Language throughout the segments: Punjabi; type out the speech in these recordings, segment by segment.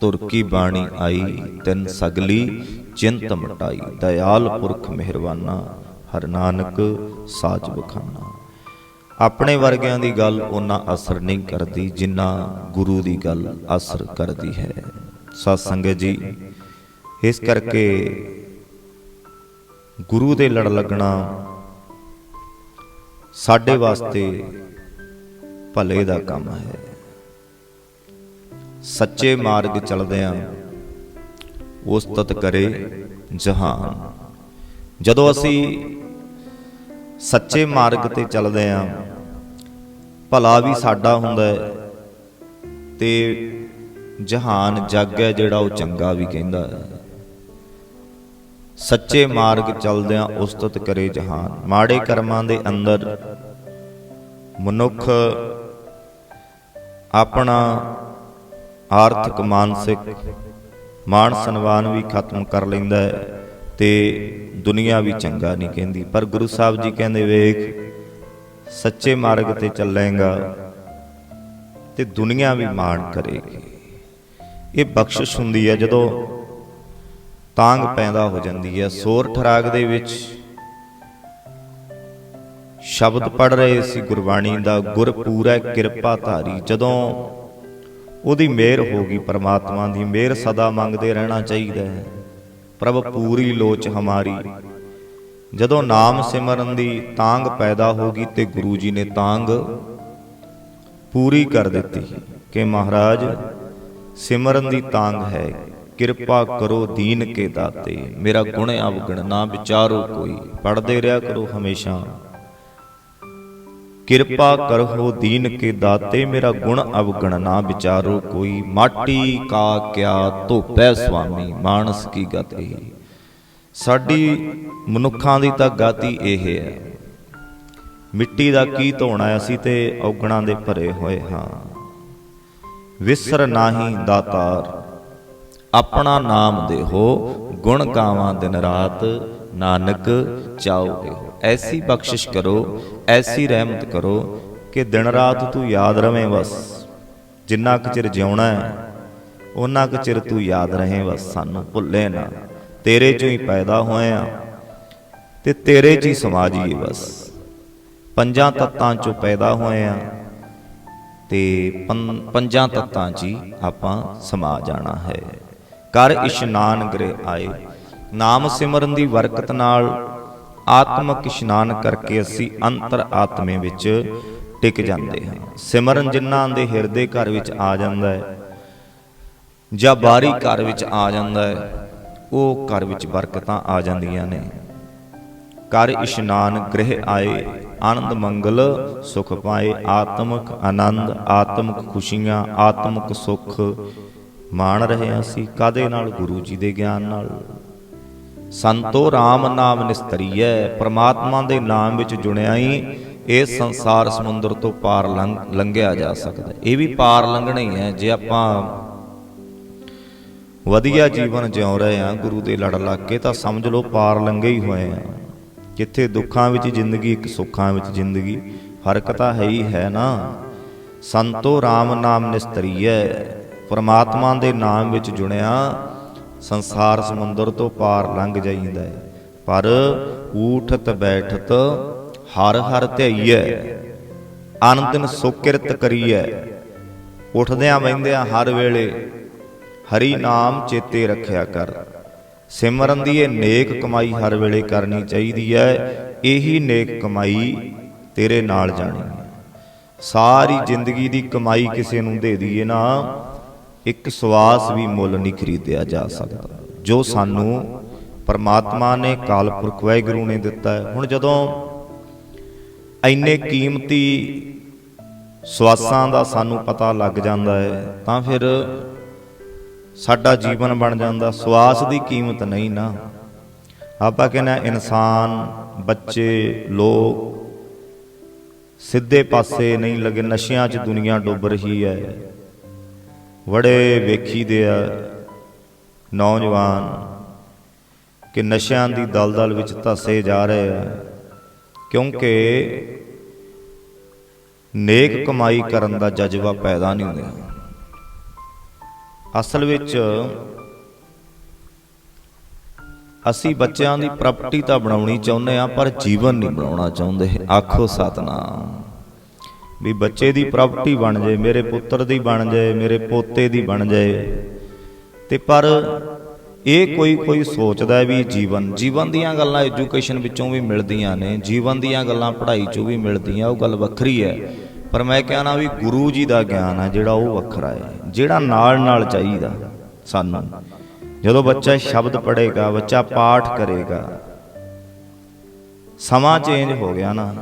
ਤੁਰ ਕੀ ਬਾਣੀ ਆਈ, ਤਿੰਨ ਸਗਲੀ ਚਿੰਤ ਮਟਾਈ। ਦਇਆਲ ਪੁਰਖ ਮਿਹਰਬਾਨਾ, ਹਰ ਨਾਨਕ ਸਾਚ ਬਖਾਨਾ। ਆਪਣੇ ਵਰਗਿਆਂ ਦੀ ਗੱਲ ਉਹਨਾਂ ਅਸਰ ਨਹੀਂ ਕਰਦੀ, ਜਿੰਨਾ ਗੁਰੂ ਦੀ ਗੱਲ ਅਸਰ ਕਰਦੀ ਹੈ। ਸਤ ਸੰਗਤ ਜੀ, ਇਸ ਕਰਕੇ ਗੁਰੂ ਦੇ ਲੜ ਲੱਗਣਾ ਸਾਡੇ ਵਾਸਤੇ ਭਲੇ ਦਾ ਕੰਮ ਹੈ। ਸੱਚੇ ਮਾਰਗ ਚੱਲਦਿਆਂ ਉਸਤਤ ਕਰੇ ਜਹਾਨ। ਜਦੋਂ ਅਸੀਂ ਸੱਚੇ ਮਾਰਗ ਤੇ ਚੱਲਦੇ ਆਂ ਭਲਾ ਵੀ ਸਾਡਾ ਹੁੰਦਾ ਹੈ ਤੇ ਜਹਾਨ ਜੱਗ ਹੈ ਜਿਹੜਾ ਉਹ ਚੰਗਾ ਵੀ ਕਹਿੰਦਾ ਹੈ। ਸੱਚੇ ਮਾਰਗ ਚੱਲਦਿਆਂ ਉਸਤਤ ਕਰੇ ਜਹਾਨ। ਮਾੜੇ ਕਰਮਾਂ ਦੇ ਅੰਦਰ ਮਨੁੱਖ ਆਪਣਾ ਆਰਥਿਕ ਮਾਨਸਿਕ ਮਾਨ ਸਨਮਾਨ ਵੀ ਖਤਮ ਕਰ ਲੈਂਦਾ ਹੈ ਤੇ ਦੁਨੀਆ ਵੀ ਚੰਗਾ ਨਹੀਂ ਕਹਿੰਦੀ। ਪਰ ਗੁਰੂ ਸਾਹਿਬ ਜੀ ਕਹਿੰਦੇ, ਵੇਖ, ਸੱਚੇ ਮਾਰਗ ਤੇ ਚੱਲੇਗਾ ਤੇ ਦੁਨੀਆ ਵੀ ਮਾਣ ਕਰੇਗੀ। ਇਹ ਬਖਸ਼ਿਸ਼ ਹੁੰਦੀ ਹੈ ਜਦੋਂ ਤਾਂਗ ਪੈਦਾ ਹੋ ਜਾਂਦੀ ਹੈ। ਸੋਰ ਠਰਾਗ ਦੇ ਵਿੱਚ ਸ਼ਬਦ ਪੜ ਰਹੇ ਸੀ ਗੁਰਬਾਣੀ ਦਾ ਗੁਰ ਪੂਰਾ ਕਿਰਪਾ ਧਾਰੀ ਜਦੋਂ ਉਹਦੀ ਮਿਹਰ ਹੋ ਗਈ ਪਰਮਾਤਮਾ ਦੀ, ਮਿਹਰ ਸਦਾ ਮੰਗਦੇ ਰਹਿਣਾ ਚਾਹੀਦਾ ਹੈ। ਪ੍ਰਭ, ਪੂਰੀ ਲੋਚ ਹਮਾਰੀ। ਜਦੋਂ ਨਾਮ ਸਿਮਰਨ ਦੀ ਤਾਂਗ ਪੈਦਾ ਹੋ ਗਈ ਤੇ ਗੁਰੂ ਜੀ ਨੇ ਤਾਂਗ ਪੂਰੀ ਕਰ ਦਿੱਤੀ ਕਿ ਮਹਾਰਾਜ, ਸਿਮਰਨ ਦੀ ਤਾਂਗ ਹੈ। ਕਿਰਪਾ ਕਰੋ ਦੀਨ ਕੇ ਦਾਤੇ। ਮੇਰਾ ਗੁਣ ਅਵਗਣ ਨਾ ਵਿਚਾਰੋ ਕੋਈ। ਪੜਦੇ ਰਿਹਾ ਕਰੋ ਹਮੇਸ਼ਾ। ਕਿਰਪਾ ਕਰੋ ਦੀਨ ਕੇ ਦਾਤੇ, ਮੇਰਾ ਗੁਣ ਅਵਗਣ ਨਾ ਵਿਚਾਰੋ, ਕੋਈ ਮਾਟੀ ਕਾ ਕਿਆ ਧੋਪੈ ਸੁਆਮੀ, ਮਾਨਸ ਕੀ ਗਤ। ਇਹ ਸਾਡੀ ਮਨੁੱਖਾਂ ਦੀ ਤਾਂ ਗਾਤੀ ਇਹ ਹੈ, ਮਿੱਟੀ ਦਾ ਕੀ ਧੋਣਾ ਅਸੀਂ ਤੇ ਔਗਣਾਂ ਦੇ ਭਰੇ ਹੋਏ ਹਾਂ। ਵਿਸਰ ਨਾਹੀ ਦਾਤਾਰ, ਆਪਣਾ ਨਾਮ ਦੇਹੋ, ਗੁਣ ਗਾਵਾਂ ਦਿਨ ਰਾਤ, ਨਾਨਕ ਚਾਉ ਦੇਹੋ। ਐਸੀ ਬਖਸ਼ਿਸ਼ ਕਰੋ ਐਸੀ ਰਹਿਮਤ ਕਰੋ ਕਿ ਦਿਨ ਰਾਤ ਤੂੰ ਯਾਦ ਰਵੇਂ ਬਸ। ਜਿੰਨਾ ਕੁ ਚਿਰ ਜਿਉਣਾ ਹੈ ਉਹਨਾਂ ਕੁ ਚਿਰ ਤੂੰ ਯਾਦ ਰਹੇ ਬਸ। ਸਾਨੂੰ ਭੁੱਲੇ ਨਾ, ਤੇਰੇ ਚੋਂ ਹੀ ਪੈਦਾ ਹੋਏ ਆ ਤੇ ਤੇਰੇ 'ਚ ਹੀ ਸਮਾ ਜੀਏ ਬਸ। ਪੰਜਾਂ ਤੱਤਾਂ ਚੋਂ ਪੈਦਾ ਹੋਏ ਆ ਤੇ ਪੰ- ਪੰਜਾਂ ਤੱਤਾਂ 'ਚ ਹੀ ਆਪਾਂ ਸਮਾ ਜਾਣਾ ਹੈ। ਕਰ ਇਸ਼ਨਾਨ ਗ੍ਰਹਿ ਆਏ ਨਾਮ ਸਿਮਰਨ ਦੀ ਬਰਕਤ ਨਾਲ ਆਤਮਿਕ ਇਸ਼ਨਾਨ ਕਰਕੇ ਅਸੀਂ ਅੰਤਰ ਆਤਮੇ ਵਿੱਚ ਟਿਕ ਜਾਂਦੇ ਹਾਂ। ਸਿਮਰਨ ਜਿਨ੍ਹਾਂ ਦੇ ਹਿਰਦੇ ਘਰ ਵਿੱਚ ਆ ਜਾਂਦਾ ਹੈ ਜਾਂ ਬਾਰੀ ਘਰ ਵਿੱਚ ਆ ਜਾਂਦਾ ਹੈ, ਉਹ ਘਰ ਵਿੱਚ ਬਰਕਤਾਂ ਆ ਜਾਂਦੀਆਂ ਨੇ। ਕਰ ਇਸ਼ਨਾਨ ਗ੍ਰਹਿ ਆਏ, ਆਨੰਦ ਮੰਗਲ ਸੁਖ ਪਾਏ, ਆਤਮਿਕ ਆਨੰਦ, ਆਤਮਿਕ ਖੁਸ਼ੀਆਂ, ਆਤਮਿਕ ਸੁਖ ਮਾਣ ਰਹੇ ਹਾਂ ਅਸੀਂ। ਕਾਦੇ ਨਾਲ? ਗੁਰੂ ਜੀ ਦੇ ਗਿਆਨ ਨਾਲ। ਸੰਤੋ RAM ਨਾਮ ਨਿਸਤਰੀਐ ਪ੍ਰਮਾਤਮਾ ਦੇ ਨਾਮ ਵਿੱਚ ਜੁੜਿਆ ਹੀ ਇਸ ਸੰਸਾਰ ਸਮੁੰਦਰ ਤੋਂ ਪਾਰ ਲੰਘ- ਲੰਘਿਆ ਜਾ ਸਕਦਾ ਇਹ ਵੀ ਪਾਰ ਲੰਘਣਾ ਹੀ। ਹੈ। ਜੇ ਆਪਾਂ ਵਧੀਆ ਜੀਵਨ ਜਿਉ ਰਹੇ ਆ ਗੁਰੂ ਦੇ ਲੜ ਲੱਗ ਕੇ ਤਾਂ ਸਮਝ ਲਓ ਪਾਰ ਲੰਘੇ ਹੀ ਹੋਏ ਆ ਕਿੱਥੇ ਦੁੱਖਾਂ ਵਿੱਚ ਜ਼ਿੰਦਗੀ ਇੱਕ ਸੁੱਖਾਂ ਵਿੱਚ ਜ਼ਿੰਦਗੀ ਫ਼ਰਕ ਤਾਂ ਹੈ ਹੀ ਹੈ ਨਾ। ਸੰਤੋ RAM ਨਾਮ ਨਿਸਤਰੀਐ ਪਰਮਾਤਮਾ ਦੇ ਨਾਮ ਵਿੱਚ ਜੁੜਿਆ ਸੰਸਾਰ ਸਮੁੰਦਰ ਤੋਂ ਪਾਰ ਲੰਘ ਜਾਈਦਾ ਹੈ ਪਰ ਊਠਤ ਬੈਠਤ ਹਰ ਹਰ ਧਿਆਈਐ। ਆਨੰਦਨ ਸੁਕਿਰਤ ਕਰੀਐ। ਉਠਦਿਆਂ ਬੈੰਦਿਆਂ ਹਰ ਵੇਲੇ ਹਰੀ ਨਾਮ ਚੇਤੇ ਰੱਖਿਆ ਕਰ। ਸਿਮਰਨ ਦੀ ਇਹ ਨੇਕ ਕਮਾਈ ਹਰ ਵੇਲੇ ਕਰਨੀ ਚਾਹੀਦੀ ਹੈ ਇਹੀ ਨੇਕ ਕਮਾਈ ਤੇਰੇ ਨਾਲ ਜਾਣੀ। ਹੈ ਸਾਰੀ ਜ਼ਿੰਦਗੀ ਦੀ ਕਮਾਈ ਕਿਸੇ ਨੂੰ ਦੇ ਦਈਏ ਨਾ। ਇੱਕ ਸਵਾਸ ਵੀ ਮੁੱਲ ਨਹੀਂ ਖਰੀਦਿਆ ਜਾ ਸਕਦਾ, ਜੋ ਸਾਨੂੰ ਪਰਮਾਤਮਾ ਨੇ ਕਾਲ ਪੁਰਖ ਵਾਹਿਗੁਰੂ ਨੇ ਦਿੱਤਾ ਹੈ। ਹੁਣ ਜਦੋਂ ਇੰਨੇ ਕੀਮਤੀ ਸਵਾਸਾਂ ਦਾ ਸਾਨੂੰ ਪਤਾ ਲੱਗ ਜਾਂਦਾ ਹੈ, ਤਾਂ ਫਿਰ ਸਾਡਾ ਜੀਵਨ ਬਣ ਜਾਂਦਾ, ਸਵਾਸ ਦੀ ਕੀਮਤ ਨਹੀਂ ਨਾ। ਆਪਾਂ ਕਹਿੰਦੇ ਇਨਸਾਨ, ਬੱਚੇ, ਲੋਕ ਸਿੱਧੇ ਪਾਸੇ ਨਹੀਂ ਲੱਗੇ, ਨਸ਼ਿਆਂ 'ਚ ਦੁਨੀਆ ਡੁੱਬ ਰਹੀ ਹੈ। ਵੜੇ ਵੇਖੀ ਦੇ ਆ। ਨੌਜਵਾਨ ਕਿ ਨਸ਼ਿਆਂ ਦੀ ਦਲਦਲ ਵਿੱਚ ਧਸੇ ਜਾ ਰਹੇ ਆ। ਕਿਉਂਕਿ ਨੇਕ ਕਮਾਈ ਕਰਨ ਦਾ ਜਜ਼ਬਾ ਪੈਦਾ ਨਹੀਂ ਹੁੰਦਾ। ਅਸਲ ਵਿੱਚ ਅਸੀਂ ਬੱਚਿਆਂ ਦੀ ਪ੍ਰਾਪਰਟੀ ਤਾਂ ਬਣਾਉਣੀ ਚਾਹੁੰਦੇ ਆ ਪਰ ਜੀਵਨ ਨਹੀਂ ਬਣਾਉਣਾ ਚਾਹੁੰਦੇ। ਆਖੋ ਸਤਨਾਮ। ਵੀ ਬੱਚੇ ਦੀ ਪ੍ਰਾਪਰਟੀ ਬਣ ਜਾਏ, ਮੇਰੇ ਪੁੱਤਰ ਦੀ ਬਣ ਜਾਏ, ਮੇਰੇ ਪੋਤੇ ਦੀ ਬਣ ਜਾਏ। ਤੇ ਪਰ ਇਹ ਕੋਈ ਕੋਈ ਸੋਚਦਾ ਵੀ ਜੀਵਨ ਜੀਵਨ ਦੀਆਂ ਗੱਲਾਂ ਐਜੂਕੇਸ਼ਨ ਵਿੱਚੋਂ ਵੀ ਮਿਲਦੀਆਂ ਨੇ, ਜੀਵਨ ਦੀਆਂ ਗੱਲਾਂ ਪੜ੍ਹਾਈ ਚੋਂ ਵੀ ਮਿਲਦੀਆਂ, ਉਹ ਗੱਲ ਵੱਖਰੀ ਹੈ। ਪਰ ਮੈਂ ਕਹਿਣਾ ਵੀ ਗੁਰੂ ਜੀ ਦਾ ਗਿਆਨ ਹੈ, ਜਿਹੜਾ ਉਹ ਵੱਖਰਾ ਹੈ, ਜਿਹੜਾ ਨਾਲ ਨਾਲ ਚਾਹੀਦਾ ਸਾਨੂੰ। ਜਦੋਂ ਬੱਚਾ ਸ਼ਬਦ ਪੜ੍ਹੇਗਾ, ਬੱਚਾ ਪਾਠ ਕਰੇਗਾ, ਸਮਾਂ ਚੇਂਜ ਹੋ ਗਿਆ ਨਾ।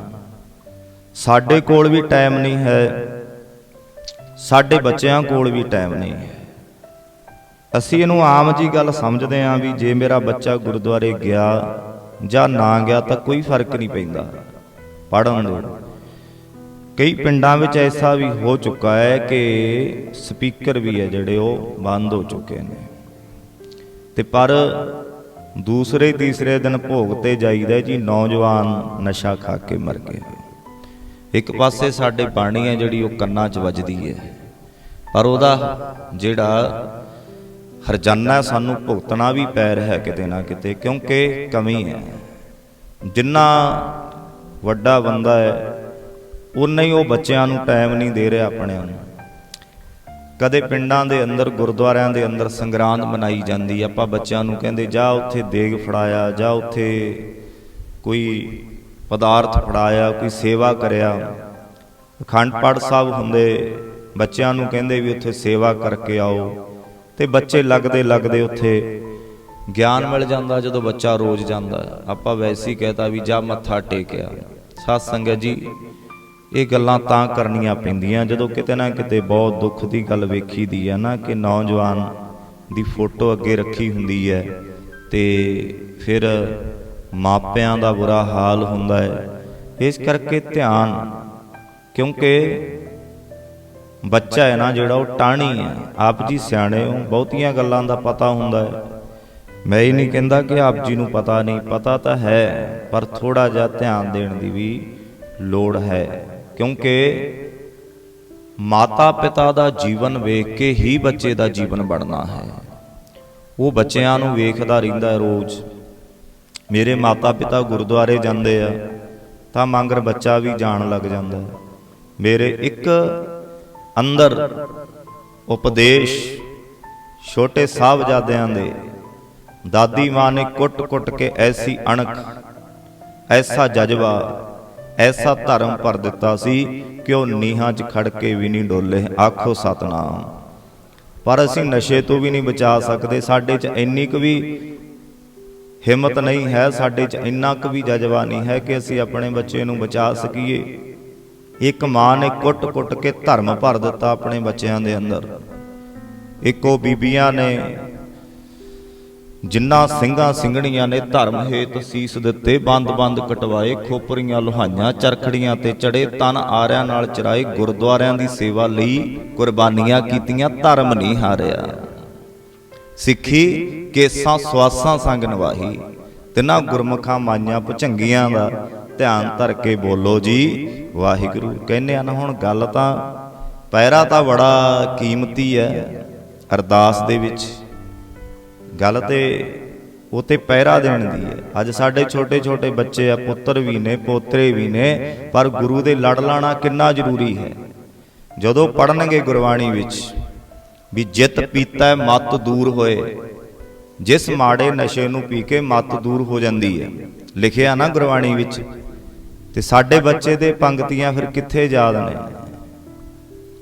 ਸਾਡੇ ਕੋਲ ਵੀ ਟਾਈਮ ਨਹੀਂ ਹੈ, ਸਾਡੇ ਬੱਚਿਆਂ ਕੋਲ ਵੀ ਟਾਈਮ ਨਹੀਂ ਹੈ। ਅਸੀਂ ਇਹਨੂੰ ਆਮ ਜੀ ਗੱਲ ਸਮਝਦੇ ਆਂ ਵੀ ਜੇ ਮੇਰਾ ਬੱਚਾ ਗੁਰਦੁਆਰੇ ਗਿਆ ਜਾਂ ਨਾ ਗਿਆ ਤਾਂ ਕੋਈ ਫ਼ਰਕ ਨਹੀਂ ਪੈਂਦਾ। ਪੜਨ ਦੇ। ਕਈ ਪਿੰਡਾਂ ਵਿੱਚ ਐਸਾ ਵੀ ਹੋ ਚੁੱਕਾ ਹੈ ਕਿ ਸਪੀਕਰ ਵੀ ਹੈ ਜਿਹੜੇ ਉਹ ਬੰਦ ਹੋ ਚੁੱਕੇ ਨੇ। ਤੇ ਪਰ ਦੂਸਰੇ ਤੀਸਰੇ ਦਿਨ ਭੋਗ ਤੇ ਜਾਈਦਾ ਜੀ, ਨੌਜਵਾਨ ਨਸ਼ਾ ਖਾ ਕੇ ਮਰ ਗਏ। ਇੱਕ ਪਾਸੇ ਸਾਡੇ ਬਾਣੀ ਹੈ ਜਿਹੜੀ ਉਹ ਕੰਨਾਂ 'ਚ ਵੱਜਦੀ ਹੈ ਪਰ ਉਹਦਾ ਜਿਹੜਾ ਹਰਜਾਨਾ ਸਾਨੂੰ ਭੁਗਤਣਾ ਵੀ ਪੈ ਰਿਹਾ ਹੈ ਕਿਤੇ ਨਾ ਕਿਤੇ, ਕਿਉਂਕਿ ਕਮੀ ਹੈ। ਜਿੰਨਾ ਵੱਡਾ ਬੰਦਾ ਹੈ ਉਨਾ ਹੀ ਉਹ ਬੱਚਿਆਂ ਨੂੰ ਟਾਈਮ ਨਹੀਂ ਦੇ ਰਿਹਾ ਆਪਣਿਆਂ ਨੂੰ। ਕਦੇ ਪਿੰਡਾਂ ਦੇ ਅੰਦਰ, ਗੁਰਦੁਆਰਿਆਂ ਦੇ ਅੰਦਰ ਸੰਗਰਾਂਦ ਮਨਾਈ ਜਾਂਦੀ ਆਪਾਂ ਬੱਚਿਆਂ ਨੂੰ ਕਹਿੰਦੇ, ਜਾ ਉੱਥੇ ਦੇਗ ਫੜਾਇਆ, ਜਾ ਉੱਥੇ ਕੋਈ ਪਦਾਰਥ ਫੜਾਇਆ, ਕੋਈ ਸੇਵਾ ਕਰਿਆ। ਅਖੰਡ ਪਾਠ ਸਾਹਿਬ ਹੁੰਦੇ, ਬੱਚਿਆਂ ਨੂੰ ਕਹਿੰਦੇ ਵੀ ਉੱਥੇ ਸੇਵਾ ਕਰਕੇ ਆਓ। ਤੇ ਬੱਚੇ ਲੱਗਦੇ ਲੱਗਦੇ ਉੱਥੇ ਗਿਆਨ ਮਿਲ ਜਾਂਦਾ ਜਦੋਂ ਬੱਚਾ ਰੋਜ਼ ਜਾਂਦਾ। ਆਪਾਂ ਵੈਸੇ ਹੀ ਕਹਤਾ ਵੀ ਜਾ ਮੱਥਾ ਟੇਕਿਆ। ਸਾਧ ਸੰਗਤ ਜੀ, ਇਹ ਗੱਲਾਂ ਤਾਂ ਕਰਨੀਆਂ ਪੈਂਦੀਆਂ। ਜਦੋਂ ਕਿਤੇ ਨਾ ਕਿਤੇ ਬਹੁਤ ਦੁੱਖ ਦੀ ਗੱਲ ਵੇਖੀ ਦੀ ਹੈ ਨਾ ਕਿ ਨੌਜਵਾਨ ਦੀ ਫੋਟੋ ਅੱਗੇ ਰੱਖੀ ਹੁੰਦੀ ਹੈ ਤੇ ਫਿਰ ਮਾਪਿਆਂ ਦਾ ਬੁਰਾ ਹਾਲ ਹੁੰਦਾ ਹੈ। ਇਸ ਕਰਕੇ ਧਿਆਨ, ਕਿਉਂਕਿ ਬੱਚਾ ਹੈ ਨਾ ਜਿਹੜਾ, ਉਹ ਟਾਣੀ ਹੈ। ਆਪ ਜੀ ਸਿਆਣੇ ਹੋ, ਬਹੁਤੀਆਂ ਗੱਲਾਂ ਦਾ ਪਤਾ ਹੁੰਦਾ ਹੈ। ਮੈਂ ਇਹ ਨਹੀਂ ਕਹਿੰਦਾ ਕਿ ਆਪ ਜੀ ਨੂੰ ਪਤਾ ਨਹੀਂ, ਪਤਾ ਤਾਂ ਹੈ, ਪਰ ਥੋੜਾ ਜਿਹਾ ਧਿਆਨ ਦੇਣ ਦੀ ਵੀ ਲੋੜ ਹੈ। ਕਿਉਂਕਿ ਮਾਤਾ ਪਿਤਾ ਦਾ ਜੀਵਨ ਵੇਖ ਕੇ ਹੀ ਬੱਚੇ ਦਾ ਜੀਵਨ ਬਣਨਾ ਹੈ। ਉਹ ਬੱਚਿਆਂ ਨੂੰ ਵੇਖਦਾ ਰਹਿੰਦਾ ਹੈ ਰੋਜ਼। ਮੇਰੇ ਮਾਤਾ ਪਿਤਾ ਗੁਰਦੁਆਰੇ ਜਾਂਦੇ ਆ, ਤਾਂ ਮੰਗਰ ਬੱਚਾ ਵੀ ਜਾਣ ਲੱਗ ਜਾਂਦਾ। ਹੈ ਮੇਰੇ ਇੱਕ ਅੰਦਰ ਉਪਦੇਸ਼ ਛੋਟੇ ਸਾਹਿਬਜ਼ਾਦਿਆਂ ਦੇ, ਦਾਦੀ ਮਾਂ ਨੇ ਕੁੱਟ-ਕੁੱਟ ਕੇ ਐਸੀ ਅਣਖ, ਐਸਾ ਜਜ਼ਬਾ, ਐਸਾ ਧਰਮ ਭਰ ਦਿੱਤਾ ਸੀ ਕਿ ਉਹ ਨੀਹਾਂ 'ਚ ਖੜ ਕੇ ਵੀ ਨਹੀਂ ਡੋਲੇ। ਆਖੋ ਸਤਨਾਮ। ਪਰ ਅਸੀਂ ਨਸ਼ੇ ਤੋਂ ਵੀ ਨਹੀਂ ਬਚਾ ਸਕਦੇ, ਸਾਡੇ 'ਚ ਇੰਨੀ ਕੁ ਵੀ ਹਿੰਮਤ ਨਹੀਂ ਹੈ ਸਾਡੇ 'ਚ ਇੰਨਾ ਕੁ ਵੀ ਜਜ਼ਬਾ ਨਹੀਂ ਹੈ ਕਿ ਅਸੀਂ ਆਪਣੇ ਬੱਚੇ ਨੂੰ ਬਚਾ ਸਕੀਏ। ਇੱਕ ਮਾਂ ਨੇ ਕੁੱਟ-ਕੁੱਟ ਕੇ ਧਰਮ ਭਰ ਦਿੱਤਾ ਆਪਣੇ ਬੱਚਿਆਂ ਦੇ ਅੰਦਰ। ਇੱਕੋ ਬੀਬੀਆਂ ਨੇ ਜਿੰਨਾ ਸਿੰਘਾਂ ਸਿੰਘਣੀਆਂ ਨੇ ਧਰਮ ਹੇਤ ਸੀਸ ਦਿੱਤੇ ਬੰਦ-ਬੰਦ ਕਟਵਾਏ ਖੋਪਰੀਆਂ ਲੋਹਾਈਆਂ ਚਰਖੜੀਆਂ ਤੇ ਚੜੇ ਤਨ ਆਰਿਆਂ ਨਾਲ ਚਰਾਏ ਗੁਰਦੁਆਰਿਆਂ ਦੀ ਸੇਵਾ ਲਈ ਕੁਰਬਾਨੀਆਂ ਕੀਤੀਆਂ ਧਰਮ ਨਹੀਂ ਹਾਰਿਆ। ਸਿੱਖੀ ਕੇਸਾਂ ਸਵਾਸਾਂ ਸੰਗ ਨਵਾਹੀ। ਤਿੰਨਾਂ ਗੁਰਮੁਖਾਂ ਮਾਈਆਂ ਭੁਝੰਗੀਆਂ ਦਾ ਧਿਆਨ ਧਰ ਕੇ ਬੋਲੋ ਜੀ, ਵਾਹਿਗੁਰੂ। ਕਹਿੰਦੇ ਹਨ, ਹੁਣ ਗੱਲ ਤਾਂ ਪੈਰਾ ਤਾਂ ਬੜਾ ਕੀਮਤੀ ਹੈ, ਅਰਦਾਸ ਦੇ ਵਿੱਚ। ਗੱਲ ਤੇ ਉਹ ਤੇ ਪਹਿਰਾ ਦੇਣ ਦੀ ਹੈ। ਅੱਜ ਸਾਡੇ ਛੋਟੇ ਛੋਟੇ ਬੱਚੇ ਆ, ਪੁੱਤਰ ਵੀ ਨੇ, ਪੋਤਰੇ ਵੀ ਨੇ, ਪਰ ਗੁਰੂ ਦੇ ਲੜ ਲਾਣਾ ਕਿੰਨਾ ਜ਼ਰੂਰੀ ਹੈ। ਜਦੋਂ ਪੜਨਗੇ ਗੁਰਬਾਣੀ ਵਿੱਚ ਵੀ ਜਿਤ ਪੀਤਾ ਮਤ ਦੂਰ ਹੋਏ। ਜਿਸ ਮਾੜੇ ਨਸ਼ੇ ਨੂੰ ਪੀ ਕੇ ਮਤ ਦੂਰ ਹੋ ਜਾਂਦੀ ਹੈ ਲਿਖਿਆ ਨਾ ਗੁਰਬਾਣੀ ਵਿੱਚ ਤੇ ਸਾਡੇ ਬੱਚੇ ਦੇ ਪੰਕਤੀਆਂ ਫਿਰ ਕਿੱਥੇ ਯਾਦ ਨੇ?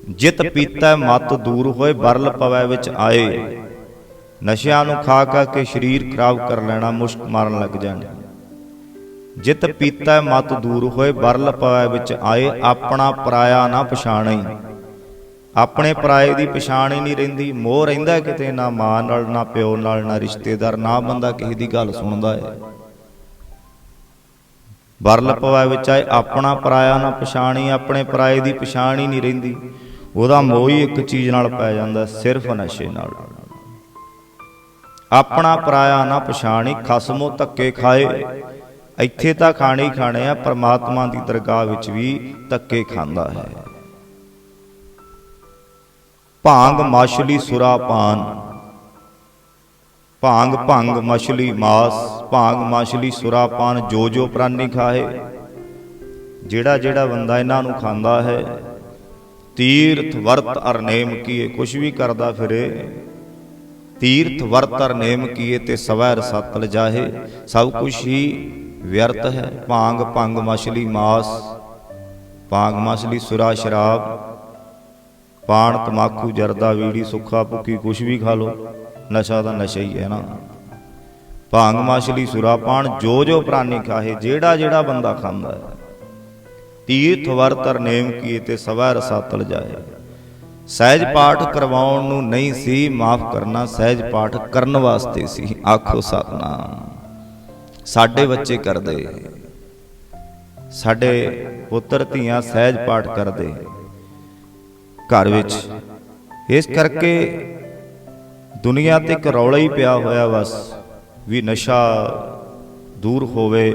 ਜਿਤ ਪੀਤਾ ਮਤ ਦੂਰ ਹੋਏ ਬਰਲ ਪਵੈ ਵਿੱਚ ਆਏ। ਨਸ਼ਿਆਂ ਨੂੰ ਖਾ ਖਾ ਕੇ ਸਰੀਰ ਖਰਾਬ ਕਰ ਲੈਣਾ ਮੁਸ਼ਕ ਮਾਰਨ ਲੱਗ ਜਾਣਾ ਜਿਤ ਪੀਤਾ ਮਤ ਦੂਰ ਹੋਏ ਬਰਲ ਪਵੈ ਵਿੱਚ ਆਏ। ਆਪਣਾ ਪਰਾਇਆ ਨਾ ਪਛਾਣਈ ਆਪਣੇ ਪਰਾਏ ਦੀ ਪਛਾਣ ਹੀ ਨਹੀਂ ਰਹਿੰਦੀ, ਮੋਹ ਰਹਿੰਦਾ ਕਿਤੇ, ਨਾ ਮਾਂ ਨਾਲ, ਨਾ ਪਿਓ ਨਾਲ, ਨਾ ਰਿਸ਼ਤੇਦਾਰ, ਨਾ ਬੰਦਾ ਕਿਸੇ ਦੀ ਗੱਲ ਸੁਣਦਾ ਹੈ। ਬਰਲ ਪਵੈ ਵਿੱਚ ਆਏ ਆਪਣਾ ਪਰਾਇਆ ਨਾ ਪਛਾਣੀ ਆਪਣੇ ਪਰਾਏ ਦੀ ਪਛਾਣ ਹੀ ਨਹੀਂ ਰਹਿੰਦੀ, ਉਹਦਾ ਮੋਹ ਹੀ ਇੱਕ ਚੀਜ਼ ਨਾਲ ਪੈ ਜਾਂਦਾ, ਸਿਰਫ ਨਸ਼ੇ ਨਾਲ। ਆਪਣਾ ਪਰਾਇਆ ਨਾ ਪਛਾਣੀ ਖਸਮੋ ਧੱਕੇ ਖਾਏ। ਇੱਥੇ ਤਾਂ ਖਾਣੇ ਹੀ ਖਾਣੇ ਆ, ਪਰਮਾਤਮਾ ਦੀ ਦਰਗਾਹ ਵਿੱਚ ਵੀ ਧੱਕੇ ਖਾਂਦਾ ਹੈ। ਭਾਂਗ ਮਾਛਲੀ ਸੁਰਾਪਾਨ ਭਾਂਗ ਭੰਗ ਮਛਲੀ ਮਾਸ, ਭਾਂਗ ਮਾਛਲੀ ਸੁਰਾਪਾਨ ਜੋ ਜੋ ਪ੍ਰਾਨੀ ਖਾਏ ਜਿਹੜਾ ਜਿਹੜਾ ਬੰਦਾ ਇਹਨਾਂ ਨੂੰ ਖਾਂਦਾ ਹੈ, ਤੀਰਥ ਵਰਤ ਅਰਨੇਮ ਕੀਏ, ਕੁਛ ਵੀ ਕਰਦਾ ਫਿਰੇ, ਤੀਰਥ ਵਰਤ ਅਰਨੇਮ ਕੀਏ ਤੇ ਸਵੈ ਰਸਤਲ ਜਾਹੇ। ਸਭ ਕੁਛ ਹੀ ਵਿਅਰਥ ਹੈ। ਭਾਂਗ ਭੰਗ ਮਛਲੀ ਮਾਸ, ਭਾਂਗ ਮਛਲੀ ਸੁਰਾ ਸ਼ਰਾਬ ਪਾਣ ਤਮਾਕੂ ਜਰਦਾ ਵੀੜੀ ਸੁੱਖਾ ਭੁੱਕੀ ਕੁਛ ਵੀ ਖਾ ਲੋ ਨਸ਼ਾ ਤਾਂ ਨਸ਼ਾ ਹੀ ਹੈ ਨਾ। ਭਾਂਗ ਮਾਛਲੀ ਸੁਰਾ ਪਾਣ ਜੋ ਜੋ ਪ੍ਰਾਨੀ ਖਾਹੇ, ਜਿਹੜਾ ਜਿਹੜਾ ਬੰਦਾ ਖਾਂਦਾ ਹੈ। ਤੀਰਥ ਵਰਤਰ ਨੇਮ ਕੀਏ ਤੇ ਸਵੈ ਰਸਾਤਲ ਜਾਏ। ਸਹਿਜ ਪਾਠ ਕਰਵਾਉਣ ਨੂੰ ਨਹੀਂ ਸੀ, ਮਾਫ ਕਰਨਾ ਸਹਿਜ ਪਾਠ ਕਰਨ ਵਾਸਤੇ ਸੀ। ਆਖੋ ਸਤਨਾਮ, ਸਾਡੇ ਬੱਚੇ ਕਰਦੇ। ਸਾਡੇ ਪੁੱਤਰ ਧੀਆਂ ਸਹਿਜ ਪਾਠ ਕਰਦੇ। ਘਰ ਵਿੱਚ ਇਸ ਕਰਕੇ ਦੁਨੀਆ ਤੇ ਇੱਕ ਰੌਲਾ ਹੀ ਪਿਆ ਹੋਇਆ ਬਸ, ਵੀ ਨਸ਼ਾ ਦੂਰ ਹੋਵੇ,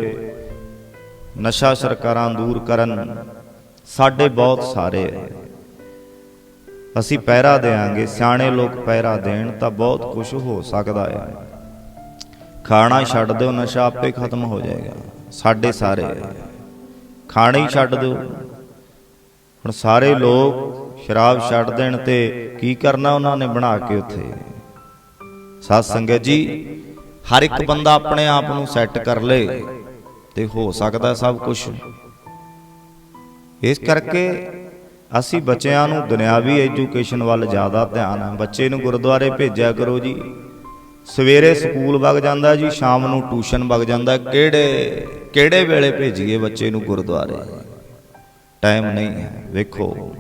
ਨਸ਼ਾ ਸਰਕਾਰਾਂ ਦੂਰ ਕਰਨ, ਸਾਡੇ ਬਹੁਤ ਸਾਰੇ ਹੈ। ਅਸੀਂ ਪਹਿਰਾ ਦੇਾਂਗੇ ਸਿਆਣੇ ਲੋਕ ਪਹਿਰਾ ਦੇਣ ਤਾਂ ਬਹੁਤ ਕੁਝ ਹੋ ਸਕਦਾ ਹੈ ਖਾਣਾ ਛੱਡ ਦਿਓ, ਨਸ਼ਾ ਆਪੇ ਖਤਮ ਹੋ ਜਾਏਗਾ, ਸਾਡੇ ਸਾਰੇ ਹੈ। ਖਾਣਾ ਹੀ ਛੱਡ ਦਿਓ ਹੁਣ ਸਾਰੇ ਲੋਕ ਸ਼ਰਾਬ ਛੱਡ ਦੇਣ ਤੇ ਕੀ ਕਰਨਾ ਉਹਨਾਂ ਨੇ ਬਣਾ ਕੇ ਉੱਥੇ? ਸਾਧ ਸੰਗਤ ਜੀ, ਹਰ ਇੱਕ ਬੰਦਾ ਆਪਣੇ ਆਪ ਨੂੰ ਸੈੱਟ ਕਰ ਲੇ ਤੇ ਹੋ ਸਕਦਾ ਸਭ ਕੁਝ ਇਸ ਕਰਕੇ ਅਸੀਂ ਬੱਚਿਆਂ ਨੂੰ ਦੁਨਿਆਵੀ ਐਜੂਕੇਸ਼ਨ ਵੱਲ ਜ਼ਿਆਦਾ ਧਿਆਨ ਹੈ ਬੱਚੇ ਨੂੰ ਗੁਰਦੁਆਰੇ ਭੇਜਿਆ ਕਰੋ ਜੀ। ਸਵੇਰੇ ਸਕੂਲ ਵਗ ਜਾਂਦਾ ਜੀ, ਸ਼ਾਮ ਨੂੰ ਟਿਊਸ਼ਨ ਵਗ ਜਾਂਦਾ। ਕਿਹੜੇ ਕਿਹੜੇ ਵੇਲੇ ਭੇਜੀਏ ਬੱਚੇ ਨੂੰ ਗੁਰਦੁਆਰੇ? ਟਾਈਮ ਨਹੀਂ ਹੈ। ਵੇਖੋ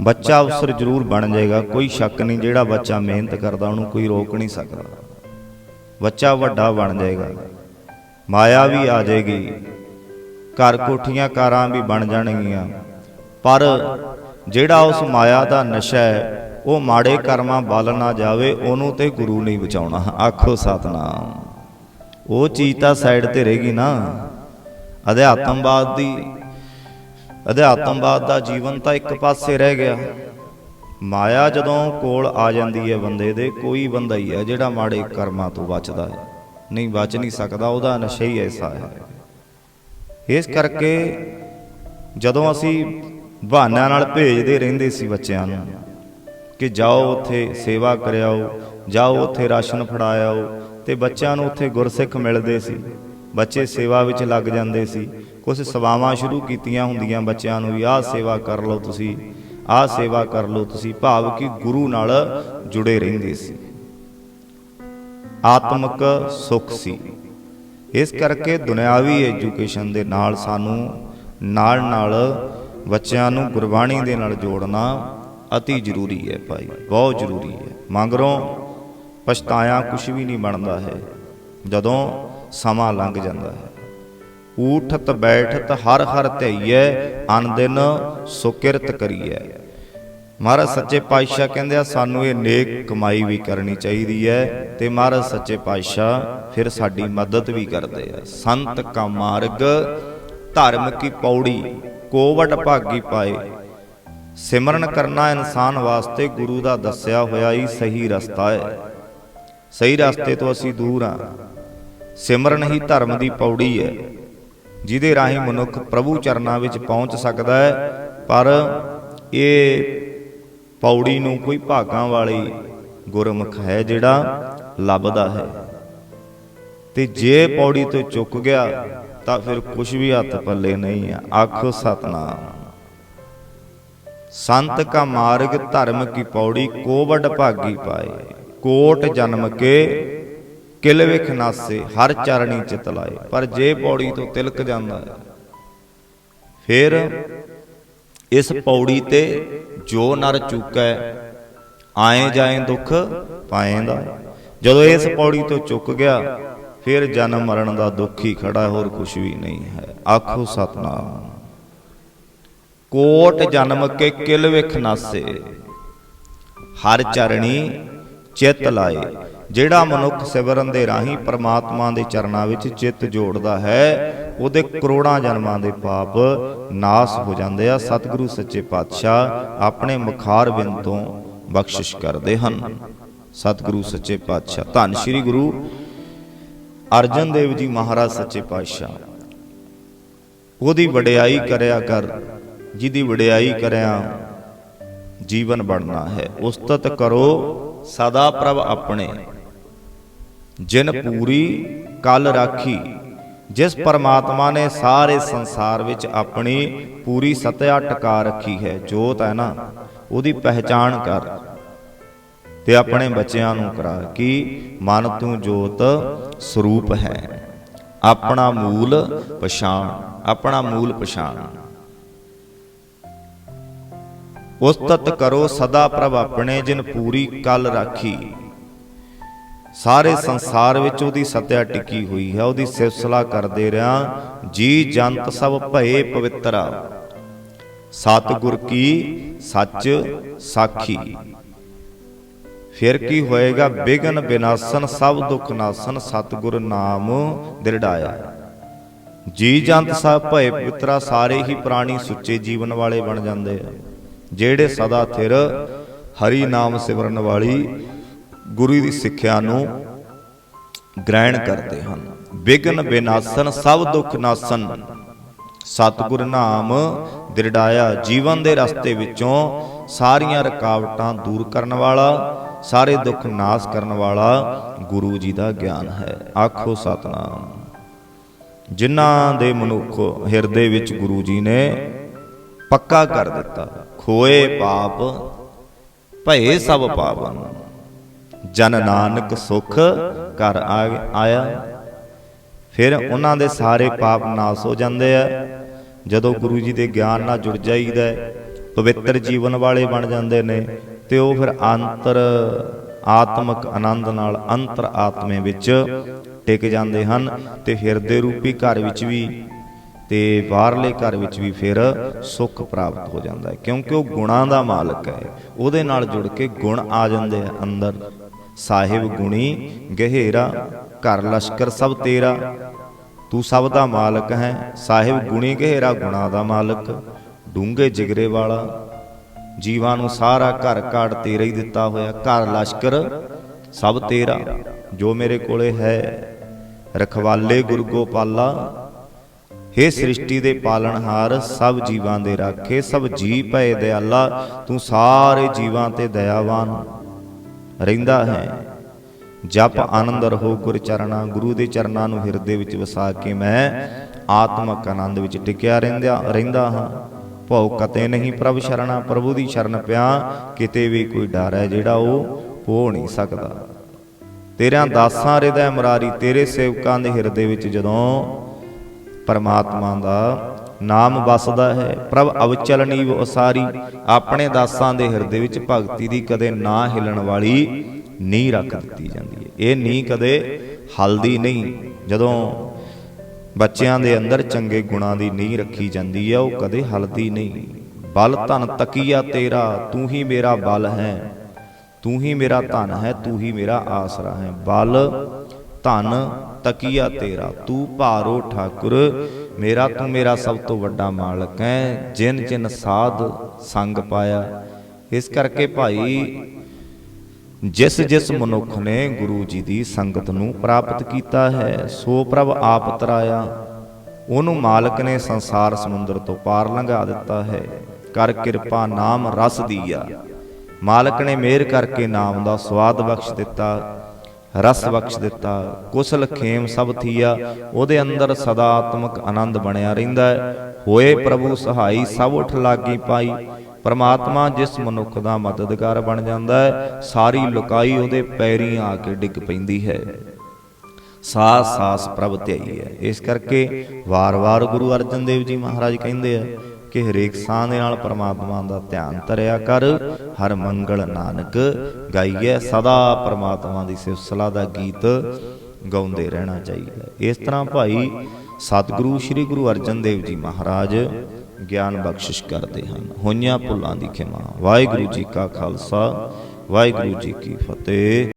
ਬੱਚਾ ਅਫਸਰ ਜ਼ਰੂਰ ਬਣ ਜਾਏਗਾ, ਕੋਈ ਸ਼ੱਕ ਨਹੀਂ, ਜਿਹੜਾ ਬੱਚਾ ਮਿਹਨਤ ਕਰਦਾ, ਉਹਨੂੰ ਕੋਈ ਰੋਕ ਨਹੀਂ ਸਕਦਾ। ਬੱਚਾ ਵੱਡਾ ਬਣ ਜਾਏਗਾ, ਮਾਇਆ ਵੀ ਆ ਜਾਏਗੀ, ਘਰ ਕੋਠੀਆਂ ਕਾਰਾਂ ਵੀ ਬਣ ਜਾਣਗੀਆਂ। ਪਰ ਜਿਹੜਾ ਉਸ ਮਾਇਆ ਦਾ ਨਸ਼ਾ ਹੈ, ਉਹ ਮਾੜੇ ਕਰਮਾਂ ਵੱਲ ਨਾ ਜਾਵੇ, ਉਹਨੂੰ ਤੇ ਗੁਰੂ ਨਹੀਂ ਬਚਾਉਣਾ। ਆਖੋ ਸਤਨਾਮ। ਉਹ ਚੀਜ਼ ਤਾਂ ਸਾਈਡ ਤੇ ਰਹੇਗੀ ਨਾ। ਅਧਿਆਤਮਵਾਦ ਦੀ ਅਧਿਆਤਮਵਾਦ ਦਾ ਜੀਵਨ ਤਾਂ ਇੱਕ ਪਾਸੇ ਰਹਿ ਗਿਆ। ਮਾਇਆ ਜਦੋਂ ਕੋਲ ਆ ਜਾਂਦੀ ਹੈ ਬੰਦੇ ਦੇ, ਕੋਈ ਬੰਦਾ ਹੀ ਹੈ ਜਿਹੜਾ ਮਾੜੇ ਕਰਮਾਂ ਤੋਂ ਬਚਦਾ ਹੈ। ਨਹੀਂ, ਬਚ ਨਹੀਂ ਸਕਦਾ, ਉਹਦਾ ਨਸ਼ਾ ਹੀ ਐਸਾ ਹੈ। ਇਸ ਕਰਕੇ ਜਦੋਂ ਅਸੀਂ ਬਹਾਨਿਆਂ ਨਾਲ ਭੇਜਦੇ ਰਹਿੰਦੇ ਸੀ ਬੱਚਿਆਂ ਨੂੰ ਕਿ ਜਾਓ ਉੱਥੇ ਸੇਵਾ ਕਰਿਆਓ, ਜਾਓ ਉੱਥੇ ਰਾਸ਼ਨ ਫੜਾਇਆਓ, ਤੇ ਬੱਚਿਆਂ ਨੂੰ ਉੱਥੇ ਗੁਰਸਿੱਖ ਮਿਲਦੇ ਸੀ। ਬੱਚੇ ਸੇਵਾ ਵਿੱਚ ਲੱਗ ਜਾਂਦੇ ਸੀ। ਕੁਝ ਸੇਵਾਵਾਂ ਸ਼ੁਰੂ ਕੀਤੀਆਂ ਹੁੰਦੀਆਂ ਬੱਚਿਆਂ ਨੂੰ ਵੀ, ਆਹ ਸੇਵਾ ਕਰ ਲਓ ਤੁਸੀਂ, ਆਹ ਸੇਵਾ ਕਰ ਲਓ ਤੁਸੀਂ। ਭਾਵ ਕਿ ਗੁਰੂ ਨਾਲ ਜੁੜੇ ਰਹਿੰਦੇ ਸੀ। ਆਤਮਿਕ ਸੁੱਖ ਸੀ। ਇਸ ਕਰਕੇ ਦੁਨਿਆਵੀ ਐਜੂਕੇਸ਼ਨ ਦੇ ਨਾਲ ਸਾਨੂੰ ਨਾਲ ਨਾਲ ਬੱਚਿਆਂ ਨੂੰ ਗੁਰਬਾਣੀ ਦੇ ਨਾਲ ਜੋੜਨਾ ਅਤੀ ਜ਼ਰੂਰੀ ਹੈ ਭਾਈ, ਬਹੁਤ ਜ਼ਰੂਰੀ ਹੈ। ਮੰਗਰੋਂ ਪਛਤਾਇਆ ਕੁਝ ਵੀ ਨਹੀਂ ਬਣਦਾ ਹੈ। ਜਦੋਂ ਸਮਾਂ ਲੰਘ ਜਾਂਦਾ ਹੈ। ਊਠਤ ਬੈਠਤ ਹਰ ਹਰ ਧਈਐ ਅਨ ਦਿਨ ਸੁਕਿਰਤ ਕਰੀਐ। ਮਹਾਰਾਜ ਸੱਚੇ ਪਾਤਸ਼ਾਹ ਕਹਿੰਦੇ ਆ, ਸਾਨੂੰ ਇਹ ਨੇਕ ਕਮਾਈ ਵੀ ਕਰਨੀ ਚਾਹੀਦੀ ਹੈ ਤੇ ਮਹਾਰਾਜ ਸੱਚੇ ਪਾਤਸ਼ਾਹ ਫਿਰ ਸਾਡੀ ਮਦਦ ਵੀ ਕਰਦੇ ਆ। ਸੰਤ ਕਾ ਮਾਰਗ, ਧਰਮ ਕੀ ਪੌੜੀ, ਕੋਵਟ ਭਾਗੀ ਪਾਏ। ਸਿਮਰਨ ਕਰਨਾ ਇਨਸਾਨ ਵਾਸਤੇ ਗੁਰੂ ਦਾ ਦੱਸਿਆ ਹੋਇਆ ਹੀ ਸਹੀ ਰਸਤਾ ਹੈ ਸਹੀ ਰਸਤੇ ਤੋਂ ਅਸੀਂ ਦੂਰ ਆ। ਸਿਮਰਨ ਹੀ ਧਰਮ ਦੀ ਪੌੜੀ ਹੈ ਜਿਹਦੇ ਰਾਹੀਂ ਮਨੁੱਖ ਪ੍ਰਭੂ ਚਰਨਾਂ ਵਿੱਚ ਪਹੁੰਚ ਸਕਦਾ ਹੈ। ਪਰ ਇਹ ਪੌੜੀ ਨੂੰ ਕੋਈ ਭਾਗਾਂ ਵਾਲੀ ਗੁਰਮੁਖ ਹੈ ਜਿਹੜਾ ਲੱਭਦਾ ਹੈ। ਤੇ ਜੇ ਪੌੜੀ ਤੋਂ ਚੁੱਕ ਗਿਆ ਤਾਂ ਫਿਰ ਕੁਝ ਵੀ ਹੱਥ ਪੱਲੇ ਨਹੀਂ ਆ ਆਖੋ ਸਤਨਾਮ। ਸੰਤ ਕਾ ਮਾਰਗ ਧਰਮ ਕੀ ਪੌੜੀ ਕੋ ਵੱਡ ਭਾਗੀ ਪਾਏ। ਕੋਟ ਜਨਮ ਕੇ ਕਿਲ ਵਿਖ ਨਾਸੇ, ਹਰ ਚਰਣੀ ਚਿਤ ਲਾਏ ਪਰ ਜੇ ਪੌੜੀ ਤੋਂ ਤਿਲਕ ਜਾਂਦਾ ਹੈ। ਫਿਰ ਇਸ ਪੌੜੀ ਤੇ ਜੋ ਨਰ ਚੁੱਕੈ, ਆਏ ਜਾਏ ਦੁੱਖ ਪਾਏਂਦਾ ਜਦੋਂ ਇਸ ਪੌੜੀ ਤੋਂ ਚੁੱਕ ਗਿਆ, ਫਿਰ ਜਨਮ ਮਰਨ ਦਾ ਦੁੱਖ ਹੀ ਖੜਾ, ਹੋਰ ਕੁਝ ਵੀ ਨਹੀਂ ਹੈ। ਆਖੋ ਸਤਨਾਮ। ਕੋਟ ਜਨਮ ਕੇ ਕਿਲ ਵਿਖ ਨਾਸੇ, ਹਰ ਚਰਣੀ ਚਿੱਤ ਲਾਏ। ਜਿਹੜਾ ਮਨੁੱਖ ਸਿਮਰਨ ਦੇ ਰਾਹੀਂ ਪਰਮਾਤਮਾ ਦੇ ਚਰਨਾਂ ਵਿੱਚ ਚਿੱਤ ਜੋੜਦਾ ਹੈ, ਉਹਦੇ ਕਰੋੜਾਂ ਜਨਮਾਂ ਦੇ ਪਾਪ ਨਾਸ ਹੋ ਜਾਂਦੇ ਆ। ਸਤਿਗੁਰੂ ਸੱਚੇ ਪਾਤਸ਼ਾਹ ਆਪਣੇ ਮੁਖਾਰ ਬਿੰਦ ਤੋਂ ਬਖਸ਼ਿਸ਼ ਕਰਦੇ ਹਨ। ਸਤਿਗੁਰੂ ਸੱਚੇ ਪਾਤਸ਼ਾਹ। ਧੰਨ ਸ੍ਰੀ ਗੁਰੂ ਅਰਜਨ ਦੇਵ ਜੀ ਮਹਾਰਾਜ ਸੱਚੇ ਪਾਤਸ਼ਾਹ। ਉਹਦੀ ਵਡਿਆਈ ਕਰਿਆ ਕਰ, ਜਿਹਦੀ ਵਡਿਆਈ ਕਰਿਆ ਜੀਵਨ ਬਣਨਾ ਹੈ। ਉਸਤਤ ਕਰੋ, ਸਦਾ ਪ੍ਰਭ ਆਪਣੇ। ਜਿਨ ਪੂਰੀ ਕਲ ਰਾਖੀ ਜਿਸ ਪਰਮਾਤਮਾ ਨੇ ਸਾਰੇ ਸੰਸਾਰ ਵਿੱਚ ਆਪਣੀ ਪੂਰੀ ਸਤਿਆ ਟਿਕਾ ਰੱਖੀ ਹੈ ਜੋਤ ਹੈ ਨਾ ਉਹਦੀ ਪਹਿਚਾਣ ਕਰ ਤੇ ਆਪਣੇ ਬੱਚਿਆਂ ਨੂੰ ਕਰਾ ਕਿ ਮਨ ਤੂੰ ਜੋਤ ਸਰੂਪ ਹੈ। ਆਪਣਾ ਮੂਲ ਪਛਾਣ ਆਪਣਾ ਮੂਲ ਪਛਾਣ। ਉਸਤਤ ਕਰੋ ਸਦਾ ਪ੍ਰਭ ਆਪਣੇ ਜਿਨ ਪੂਰੀ ਕਲ ਰਾਖੀ। ਸਾਰੇ ਸੰਸਾਰ ਵਿੱਚ ਉਹਦੀ ਸਤਿਆ ਟਿਕੀ ਹੋਈ ਹੈ, ਉਹਦੀ ਸਿਫਤਸਲਾ ਕਰਦੇ ਰਿਆਂ, ਜੀ ਜੰਤ ਸਭ ਭਏ ਪਵਿੱਤਰਾ। ਸਤਿਗੁਰ ਕੀ? ਸੱਚ, ਸਾਖੀ। ਫਿਰ ਕੀ ਹੋਏਗਾ? ਬਿਗਨ ਬਿਨਾਸਨ, ਸਭ ਦੁੱਖ ਨਾਸਨ, ਸਤਿਗੁਰ ਨਾਮ ਦਿਰੜਾਇਆ ਜੀ ਜੰਤ ਸਭ ਭਏ ਪਵਿੱਤਰਾ, ਸਾਰੇ ਹੀ ਪ੍ਰਾਣੀ ਸੁੱਚੇ ਜੀਵਨ ਵਾਲੇ ਬਣ ਜਾਂਦੇ ਆ। ਜਿਹੜੇ ਸਦਾ ਥਿਰ ਹਰੀ ਨਾਮ ਸਿਮਰਨ ਵਾਲੀ ਗੁਰੂ ਦੀ ਸਿੱਖਿਆ ਨੂੰ ਗ੍ਰਹਿਣ ਕਰਦੇ ਹਨ। ਬਿਗਨ ਬਿਨਾਸਨ ਸਭ ਦੁੱਖ ਨਾਸਨ। ਸਤਿਗੁਰ ਨਾਮ ਦਿਰੜਾਇਆ, ਜੀਵਨ ਦੇ ਰਸਤੇ ਵਿੱਚੋਂ ਸਾਰੀਆਂ ਰੁਕਾਵਟਾਂ ਦੂਰ ਕਰਨ ਵਾਲਾ, ਸਾਰੇ ਦੁੱਖ ਨਾਸ ਕਰਨ ਵਾਲਾ ਗੁਰੂ ਜੀ ਦਾ ਗਿਆਨ ਹੈ। ਆਖੋ ਸਤਨਾਮ। ਜਿਨ੍ਹਾਂ ਦੇ ਮਨੁੱਖ ਹਿਰਦੇ ਵਿੱਚ ਗੁਰੂ ਜੀ ਨੇ ਪੱਕਾ ਕਰ ਦਿੱਤਾ, ਖੋਏ ਪਾਪ, ਭਏ ਸਭ ਪਾਵਨ। ਜਨ ਨਾਨਕ ਸੁਖ ਘਰ ਆਇਆ। ਫਿਰ ਉਹਨਾਂ ਦੇ ਸਾਰੇ ਪਾਪ ਨਾਸ ਹੋ ਜਾਂਦੇ ਆ। ਜਦੋਂ ਗੁਰੂ ਜੀ ਦੇ ਗਿਆਨ ਨਾਲ ਜੁੜ ਜਾਈਦਾ ਪਵਿੱਤਰ ਜੀਵਨ ਵਾਲੇ ਬਣ ਜਾਂਦੇ ਨੇ, ਤੇ ਉਹ ਫਿਰ ਅੰਤਰ ਆਤਮਿਕ ਆਨੰਦ ਨਾਲ ਅੰਤਰ ਆਤਮੇ ਵਿੱਚ ਟਿਕ ਜਾਂਦੇ ਹਨ ਤੇ ਹਿਰਦੇ ਰੂਪੀ ਘਰ ਵਿੱਚ ਵੀ ਤੇ ਬਾਹਰਲੇ ਘਰ ਵਿੱਚ ਵੀ ਫਿਰ ਸੁੱਖ ਪ੍ਰਾਪਤ ਹੋ ਜਾਂਦਾ ਹੈ। ਕਿਉਂਕਿ ਉਹ ਗੁਣਾਂ ਦਾ ਮਾਲਕ ਹੈ। ਉਹਦੇ ਨਾਲ ਜੁੜ ਕੇ ਗੁਣ ਆ ਜਾਂਦੇ ਆ ਅੰਦਰ। ਸਾਹਿਬ ਗੁਣੀ ਗਹਿਰਾ ਘਰ ਲਸ਼ਕਰ ਸਭ ਤੇਰਾ। ਤੂੰ ਸਭ ਦਾ ਮਾਲਕ ਹੈ ਸਾਹਿਬ ਗੁਣੀ ਗਹਿਰਾ ਗੁਣਾ ਦਾ ਮਾਲਕ। ਡੂੰਘੇ ਜਿਗਰੇ ਵਾਲਾ। ਜੀਵਾਂ ਨੂੰ ਸਾਰਾ ਘਰ ਘਾੜ ਤੇਰਾ ਹੀ ਦਿੱਤਾ ਹੋਇਆ। ਘਰ ਲਸ਼ਕਰ ਸਭ ਤੇਰਾ ਜੋ ਮੇਰੇ ਕੋਲੇ ਹੈ। ਰਖਵਾਲੇ ਗੁਰ ਗੋਪਾਲਾ ਹੇ ਸ੍ਰਿਸ਼ਟੀ ਦੇ ਪਾਲਣਹਾਰ ਸਭ ਜੀਵਾਂ ਦੇ ਰਾਖੇ ਸਭ ਜੀ ਭਏ ਦਿਆਲਾ ਤੂੰ ਸਾਰੇ ਜੀਵਾਂ ਤੇ ਦਇਆਵਾਨ। ਰਹਿੰਦਾ ਹੈ। ਜਪ ਆਨੰਦ ਰਹੋ ਗੁਰ ਚਰਣਾ ਗੁਰੂ ਦੇ ਚਰਨਾਂ ਨੂੰ ਹਿਰਦੇ ਵਿੱਚ ਵਸਾ ਕੇ ਮੈਂ ਆਤਮਕ ਆਨੰਦ ਵਿੱਚ ਟਿਕਿਆ ਰਹਿੰਦਾ ਰਹਿੰਦਾ ਹਾਂ। ਭਉ ਕਤੇ ਨਹੀਂ ਪ੍ਰਭ ਸ਼ਰਣਾ, ਪ੍ਰਭੂ ਦੀ ਸ਼ਰਨ ਪਿਆ, ਕਿਤੇ ਵੀ ਕੋਈ ਡਰ ਹੈ ਜਿਹੜਾ ਉਹ ਹੋ ਨਹੀਂ ਸਕਦਾ। ਤੇਰਿਆਂ ਦਾਸਾਂ ਹਿਰਦੈ ਮੁਰਾਰੀ, ਤੇਰੇ ਸੇਵਕਾਂ ਦੇ ਹਿਰਦੇ ਵਿੱਚ ਜਦੋਂ ਪਰਮਾਤਮਾ ਦਾ ਨਾਮ ਵਸਦਾ ਹੈ। ਪ੍ਰਭ ਅਵਚਲ ਨੀਵ ਉਸਾਰੀ। ਆਪਣੇ ਦਾਸਾਂ ਦੇ ਹਿਰਦੇ ਵਿੱਚ ਭਗਤੀ ਦੀ ਕਦੇ ਨਾ ਹਿਲਣ ਵਾਲੀ ਨੀਂਹ ਰੱਖ ਦਿੱਤੀ ਜਾਂਦੀ ਹੈ। ਇਹ ਨੀਂਹ ਕਦੇ ਹਲਦੀ ਨਹੀਂ। ਜਦੋਂ ਬੱਚਿਆਂ ਦੇ ਅੰਦਰ ਚੰਗੇ ਗੁਣਾਂ ਦੀ ਨੀਂਹ ਰੱਖੀ ਜਾਂਦੀ ਹੈ, ਉਹ ਕਦੇ ਹਲਦੀ ਨਹੀਂ। ਬਲ ਧਨ ਤਕੀਆ ਤੇਰਾ, ਤੂੰ ਹੀ ਮੇਰਾ ਬਲ ਹੈ। ਤੂੰ ਹੀ ਮੇਰਾ ਧਨ ਹੈ, ਤੂੰ ਹੀ ਮੇਰਾ ਆਸਰਾ ਹੈ। ਬਲ ਧਨ, ਤਕੀਆ ਤੇਰਾ। ਤੂੰ ਭਾਰੋ ਠਾਕੁਰ, ਮੇਰਾ ਤੂੰ ਮੇਰਾ ਸਭ ਤੋਂ ਵੱਡਾ ਮਾਲਕ ਹੈ। ਜਿਨ ਜਿਨ ਸਾਧ ਸੰਗ ਪਾਇਆ। ਇਸ ਕਰਕੇ ਭਾਈ, ਜਿਸ ਜਿਸ ਮਨੁੱਖ ਨੇ ਗੁਰੂ ਜੀ ਦੀ ਸੰਗਤ ਨੂੰ ਪ੍ਰਾਪਤ ਕੀਤਾ ਹੈ, ਸੋ ਪ੍ਰਭ ਆਪ ਤਰਾਇਆ। ਉਹਨੂੰ ਮਾਲਕ ਨੇ ਸੰਸਾਰ ਸਮੁੰਦਰ ਤੋਂ ਪਾਰ ਲੰਘਾ ਦਿੱਤਾ ਹੈ। ਕਰ ਕਿਰਪਾ ਨਾਮ ਰਸ ਦੀਆ। ਮਾਲਕ ਨੇ ਮਿਹਰ ਕਰਕੇ ਨਾਮ ਦਾ ਸਵਾਦ ਬਖਸ਼ ਦਿੱਤਾ। ਰਸ ਬਖਸ਼ ਦਿੱਤਾ, ਕੁਸਲ ਖੇਮ ਸਭ ਥੀਆ, ਉਹਦੇ ਅੰਦਰ ਸਦਾਤਮਕ ਆਨੰਦ ਬਣਿਆ ਰਹਿੰਦਾ ਹੈ। ਹੋਏ ਪ੍ਰਭੂ, ਸਹਾਈ ਸਭ ਉਠ ਲਾਗੀ ਪਾਈ। ਪਰਮਾਤਮਾ ਜਿਸ ਮਨੁੱਖ ਦਾ ਮਦਦਗਾਰ ਬਣ ਜਾਂਦਾ ਹੈ, ਸਾਰੀ ਲੁਕਾਈ ਉਹਦੇ ਪੈਰੀਂ ਆ ਕੇ ਡਿੱਗ ਪੈਂਦੀ ਹੈ। ਸਾਸ ਸਾਸ ਪ੍ਰਭ ਧਿਆਈ ਹੈ। ਇਸ ਕਰਕੇ ਵਾਰ-ਵਾਰ ਗੁਰੂ ਅਰਜਨ ਦੇਵ ਜੀ ਮਹਾਰਾਜ ਕਹਿੰਦੇ ਆ ਕਿ ਹਰੇਕ ਸਾਹ ਦੇ ਨਾਲ ਪਰਮਾਤਮਾ ਦਾ ਧਿਆਨ ਧਰਿਆ ਕਰ। ਹਰ ਮੰਗਲ ਨਾਨਕ ਗਾਈਏ ਸਦਾ ਪਰਮਾਤਮਾ ਦੀ ਸਿਫਤਸਲਾ ਦਾ ਗੀਤ ਗਾਉਂਦੇ ਰਹਿਣਾ ਚਾਹੀਦਾ। ਇਸ ਤਰ੍ਹਾਂ ਭਾਈ ਸਤਿਗੁਰੂ ਸ੍ਰੀ ਗੁਰੂ ਅਰਜਨ ਦੇਵ ਜੀ ਮਹਾਰਾਜ ਗਿਆਨ ਬਖਸ਼ਿਸ਼ ਕਰਦੇ ਹਨ। ਹੋਈਆਂ ਭੁੱਲਾਂ ਦੀ ਖਿਮਾ। ਵਾਹਿਗੁਰੂ ਜੀ ਕਾ ਖਾਲਸਾ, ਵਾਹਿਗੁਰੂ ਜੀ ਕੀ ਫਤਿਹ।